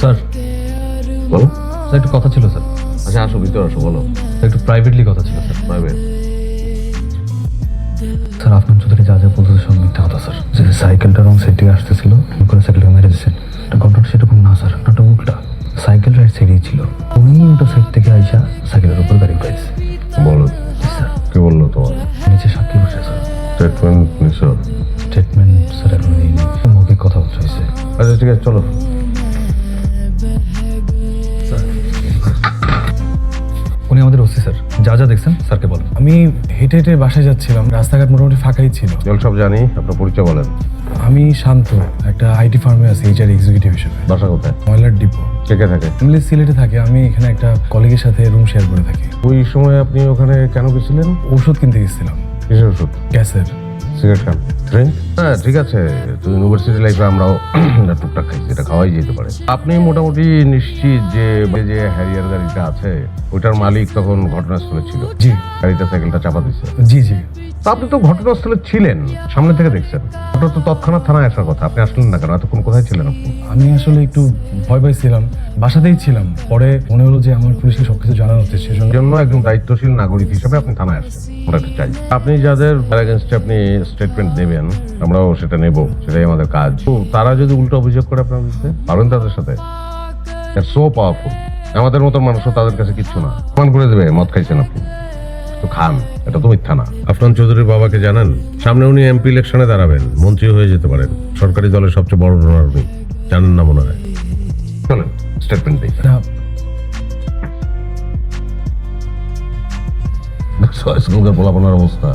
Sir. বলো। Sir একটু কথা ছিল স্যার। আচ্ছা আসো ভিতরে আসো বলো। একটু প্রাইভেটলি কথা ছিল স্যার। প্রাইভেট স্যার আপনার চৌধুরী যা যা বলতেছে সব মিথ্যা কথা স্যার। যে সাইকেলটা রং সাইড থেকে আসতেছিল করে সাইকেলটা মেরে দিচ্ছেন এটা ঘটনাটা সেরকম না স্যার। ঘটনাটা উল্টা। সাইকেল রাইট সাইডেই ছিল। উনি ওটা সাইড থেকে আইসা সাইকেলের উপর গাড়ি পাইছে বলো। স্যার। কি বলল তোমার? নিচে সাক্ষী বসে স্যার। স্টেটমেন্ট নিছো স্টেটমেন্ট স্যার এখন নিইনি মৌখিক কথাবার্তা হয়েছে। আচ্ছা ঠিক আছে চলো। উনি আমাদের ওসি স্যার। যা যা দেখছেন স্যারকে বলেন। আমি হেঁটে হেঁটে বাসায় যাচ্ছিলাম রাস্তাঘাট মোটামুটি ফাঁকাই ছিল। জল সব জানি আপনার পরিচয় বলেন। আমি শান্ত একটা আইটি ফার্মে আছি এইচআর এক্সিকিউটিভ হিসেবে। বাসা কোথায়? ময়লার ডিপো। কে কে থাকে ফ্যামিলি সিলেটে থাকে আমি এখানে একটা কলিগের সাথে রুম শেয়ার করে থাকি। ওই সময় আপনি ওখানে কেন গেছিলেন? ওষুধ কিনতে গেছিলাম। কিসের ওষুধ? গ্যাসের। সিগারেট খান ড্রিঙ্ক হ্যাঁ ঠিক আছে। তো ইউনিভার্সিটি লাইফে আমরাও টুকটাক খাই সেটা খাওয়াই যেতে পারে। আপনি মোটামুটি নিশ্চিত যে যে হ্যারিয়ার গাড়িটা আছে ওইটার মালিক তখন ঘটনাস্থলে ছিল। জি। গাড়িটা সাইকেলটা চাপা দিছে। জি জি। তা আপনি তো ঘটনাস্থলে ছিলেন সামনে থেকে দেখছেন। আপনার তো তৎক্ষণাৎ থানায় আসার কথা আপনি আসলেন না কেন? এতক্ষণ কোথায় ছিলেন আপনি? আমি আসলে একটু ভয় পাইছিলাম বাসাতেই ছিলাম। পরে মনে হলো যে আমার পুলিশকে সবকিছু জানানো হচ্ছে সেজন্য জন্য একজন দায়িত্বশীল নাগরিক হিসেবে আপনি থানায় আসছেন আমরা এটা চাই। আপনি যাদের এগেনস্টে আপনি স্টেটমেন্ট দেবেন আমরাও সেটা নেব সেটাই আমাদের কাজ। তো তারা যদি উল্টো অভিযোগ করে আপনার বিরুদ্ধে পারবেন তাদের সাথে? সো পাওয়ারফুল আমাদের মতো মানুষও তাদের কাছে কিচ্ছু না। প্রমাণ করে দেবে মদ খাইছেন আপনি। তো খান এটা তো মিথ্যা না। আফরান চৌধুরীর বাবাকে জানান সামনে উনি এমপি ইলেকশনে দাঁড়াবেন মন্ত্রী হয়ে যেতে পারেন। সরকারি দলের সবচেয়ে বড় ডোনার উনি জানেন না মনে হয়। চলেন স্টেটমেন্ট দিই। পোলাপনার অবস্থা।